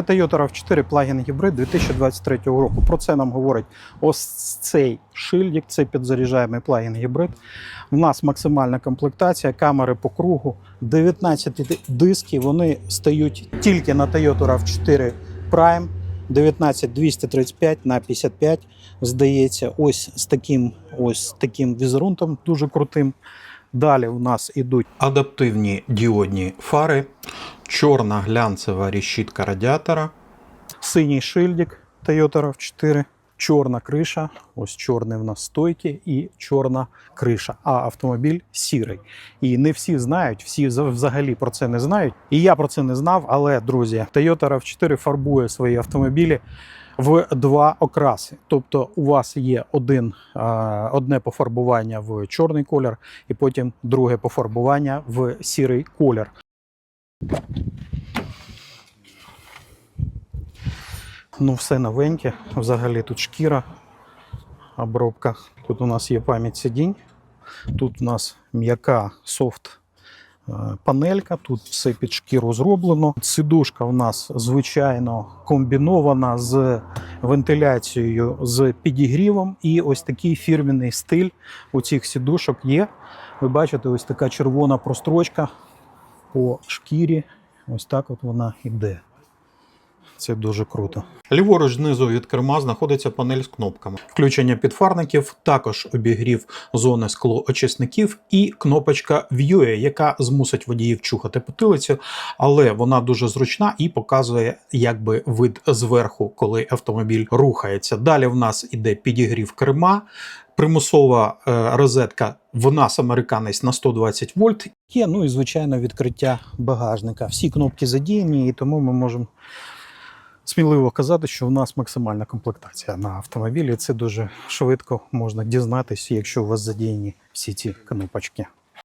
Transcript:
Це Toyota RAV4 плагін гібрид 2023 року. Про це нам говорить ось цей шильдик, це підзаряджаємий плагін гібрид. У нас максимальна комплектація, камери по кругу, 19 диски. Вони стають тільки на Toyota RAV4 Prime 19235 на 55, здається, ось з таким ось таким візерунком дуже крутим. Далі у нас ідуть Адаптивні діодні фари, чорна глянцева решітка радіатора, синій шильдик Toyota RAV4, чорна криша, ось чорний в нас стойки і чорна криша, а автомобіль сірий. І не всі знають, всі взагалі про це не знають. І я про це не знав, але, друзі, Toyota RAV4 фарбує свої автомобілі в два окраси. Тобто у вас є один, одне пофарбування в чорний колір, і потім друге пофарбування в сірий колір. Ну, все новеньке. Взагалі тут шкіра, обробка. Тут у нас є пам'ять сидінь. Тут у нас м'яка софт е, панелька, тут все під шкіру зроблено. Сидушка у нас звичайно комбінована з вентиляцією з підігрівом. І ось такий фірменний стиль у цих сидушок є. Ви бачите, ось така червона прострочка по шкірі. Ось так от вона йде. Це дуже круто. Ліворуч знизу від керма знаходиться панель з кнопками. Включення підфарників, також обігрів зони склоочисників і кнопочка View, яка змусить водіїв чухати потилицю, але вона дуже зручна і показує якби вид зверху, коли автомобіль рухається. Далі в нас іде підігрів керма. Примусова е, розетка, в нас американець на 120 вольт, Є, ну і звичайно відкриття багажника. Всі кнопки задіяні, і тому ми можемо сміливо казати, що в нас максимальна комплектація на автомобілі. Це дуже швидко можна дізнатися, якщо у вас задіяні всі ці кнопочки.